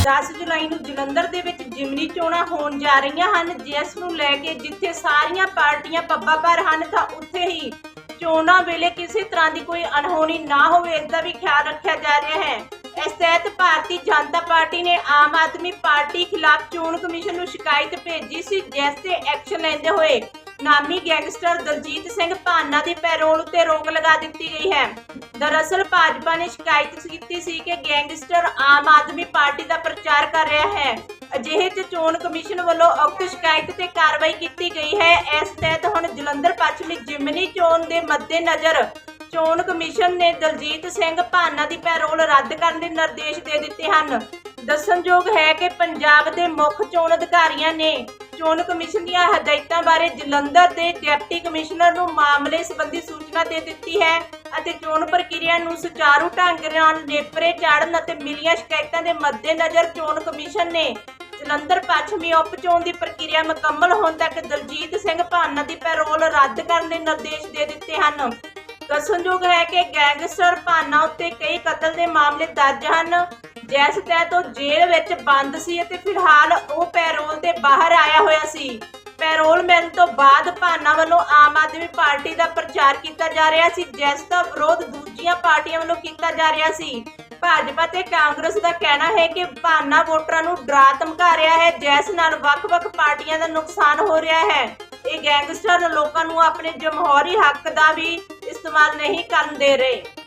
10 ਜੁਲਾਈ ਨੂੰ ਜਲੰਧਰ ਦੇ ਵਿੱਚ ਜਿਮਨੀ ਚੋਣਾਂ ਹੋਣ ਜਾ ਰਹੀਆਂ ਹਨ। ਜਿਸ ਨੂੰ ਲੈ ਕੇ ਜਿੱਥੇ ਸਾਰੀਆਂ ਪਾਰਟੀਆਂ ਪੱਬਾਂ ਭਰ ਹਨ, ਤਾਂ ਉੱਥੇ ਹੀ ਚੋਣਾਂ ਵੇਲੇ ਕਿਸੇ ਤਰ੍ਹਾਂ ਦੀ ਕੋਈ ਅਣਹੋਣੀ ਨਾ ਹੋਵੇ, ਇਸ ਦਾ ਵੀ ਖਿਆਲ ਰੱਖਿਆ ਜਾ ਰਿਹਾ ਹੈ। ਇਸ ਤਹਿਤ ਭਾਰਤੀ ਜਨਤਾ ਪਾਰਟੀ ਨੇ ਆਮ ਆਦਮੀ ਪਾਰਟੀ ਖਿਲਾਫ ਚੋਣ ਕਮਿਸ਼ਨ ਨੂੰ ਸ਼ਿਕਾਇਤ ਭੇਜੀ ਸੀ, ਜਿਸ ਤੇ ਐਕਸ਼ਨ ਲੈਂਦੇ ਹੋਏ ਨਾਮੀ ਗੈਂਗਸਟਰ ਦਲਜੀਤ ਸਿੰਘ ਭਾਨਾ ਦੀ ਪੈਰੋਲ ਉੱਤੇ ਰੋਕ ਲਗਾ ਦਿੱਤੀ ਗਈ ਹੈ। ਦਰਅਸਲ ਭਾਜਪਾ ਨੇ ਸ਼ਿਕਾਇਤ ਕੀਤੀ ਸੀ ਕਿ ਗੈਂਗਸਟਰ ਆਮ ਆਦਮੀ ਪਾਰਟੀ ਦਾ ਪ੍ਰਚਾਰ ਕਰ ਰਿਹਾ ਹੈ। ਅਜਿਹੇ 'ਚ ਚੋਣ ਕਮਿਸ਼ਨ ਵੱਲੋਂ ਉਕਤ ਸ਼ਿਕਾਇਤ ਤੇ ਕਾਰਵਾਈ ਕੀਤੀ ਗਈ ਹੈ। ਇਸ ਤਹਿਤ ਹੁਣ ਜਲੰਧਰ ਪੱਛਮੀ ਜਿਮਨੀ ਚੋਣ ਦੇ ਮੱਦੇਨਜ਼ਰ ਚੋਣ ਕਮਿਸ਼ਨ ਨੇ ਦਲਜੀਤ ਸਿੰਘ ਭਾਨਾ ਦੀ ਪੈਰੋਲ ਰੱਦ ਕਰਨ ਦੇ ਨਿਰਦੇਸ਼ ਦੇ ਦਿੱਤੇ ਹਨ। ਦੱਸਣਯੋਗ ਹੈ ਕਿ ਪੰਜਾਬ ਦੇ ਮੁੱਖ ਚੋਣ ਅਧਿਕਾਰੀਆਂ ਨੇ ਚੋਣ ਕਮਿਸ਼ਨ ਦੀਆਂ ਹਦਾਇਤਾਂ ਬਾਰੇ ਜਲੰਧਰ ਦੇ ਡਿਪਟੀ ਕਮਿਸ਼ਨਰ ਨੂੰ ਮਾਮਲੇ ਸੰਬੰਧੀ ਸੂਚਨਾ ਦੇ ਦਿੱਤੀ ਹੈ ਅਤੇ ਚੋਣ ਪ੍ਰਕਿਰਿਆ ਨੂੰ ਸੁਚਾਰੂ ਢੰਗ ਨਾਲ ਨੇਪਰੇ ਚਾੜਨ ਅਤੇ ਮਿਲੀਆਂ ਸ਼ਿਕਾਇਤਾਂ ਦੇ ਮੱਦੇਨਜ਼ਰ ਚੋਣ ਕਮਿਸ਼ਨ ਨੇ ਜਲੰਧਰ ਪੱਛਮੀ ਉਪ ਚੋਣ ਦੀ ਪ੍ਰਕਿਰਿਆ ਮੁਕੰਮਲ ਹੋਣ ਤੱਕ ਦਲਜੀਤ ਸਿੰਘ ਭਾਨਾ ਦੀ ਪੈਰੋਲ ਰੱਦ ਕਰਨ ਦੇ ਨਿਰਦੇਸ਼ ਦੇ ਦਿੱਤੇ ਹਨ। ਦੱਸਣਯੋਗ ਹੈ ਕਿ ਗੈਂਗਸਟਰ ਭਾਨਾ ਉੱਤੇ ਕਈ ਕਤਲ ਦੇ ਮਾਮਲੇ ਦਰਜ ਹਨ। ਜਿਸ ਤਹਿਤ ਉਹ ਜੇਲ੍ਹ ਵਿੱਚ ਬੰਦ ਸੀ ਅਤੇ ਫਿਲਹਾਲ ਉਹ ਪੈਰੋਲ ਤੇ ਬਾਹਰ ਆਇਆ ਹੋਇਆ ਸੀ। ਪੈਰੋਲ ਮਿਲਣ ਤੋਂ ਬਾਅਦ ਭਾਨਾ ਵੱਲੋਂ ਆਮ ਆਦਮੀ ਪਾਰਟੀ ਦਾ ਪ੍ਰਚਾਰ ਕੀਤਾ ਜਾ ਰਿਹਾ ਸੀ, ਜਿਸ ਦਾ ਵਿਰੋਧ ਦੂਜੀਆਂ ਪਾਰਟੀਆਂ ਵੱਲੋਂ ਕੀਤਾ ਜਾ ਰਿਹਾ ਸੀ। ਭਾਜਪਾ ਤੇ ਕਾਂਗਰਸ ਦਾ ਕਹਿਣਾ ਹੈ ਕਿ ਭਾਨਾ ਵੋਟਰਾਂ ਨੂੰ ਡਰਾ ਧਮਕਾ ਰਿਹਾ ਹੈ, ਜਿਸ ਨਾਲ ਵੱਖ-ਵੱਖ ਪਾਰਟੀਆਂ ਦਾ ਨੁਕਸਾਨ ਹੋ ਰਿਹਾ ਹੈ। ਇਹ ਗੈਂਗਸਟਰ ਲੋਕਾਂ ਨੂੰ ਆਪਣੇ ਜਮਹੂਰੀ ਹੱਕ ਦਾ ਵੀ ਇਸਤੇਮਾਲ ਨਹੀਂ ਕਰਨ ਦੇ ਰਹੇ।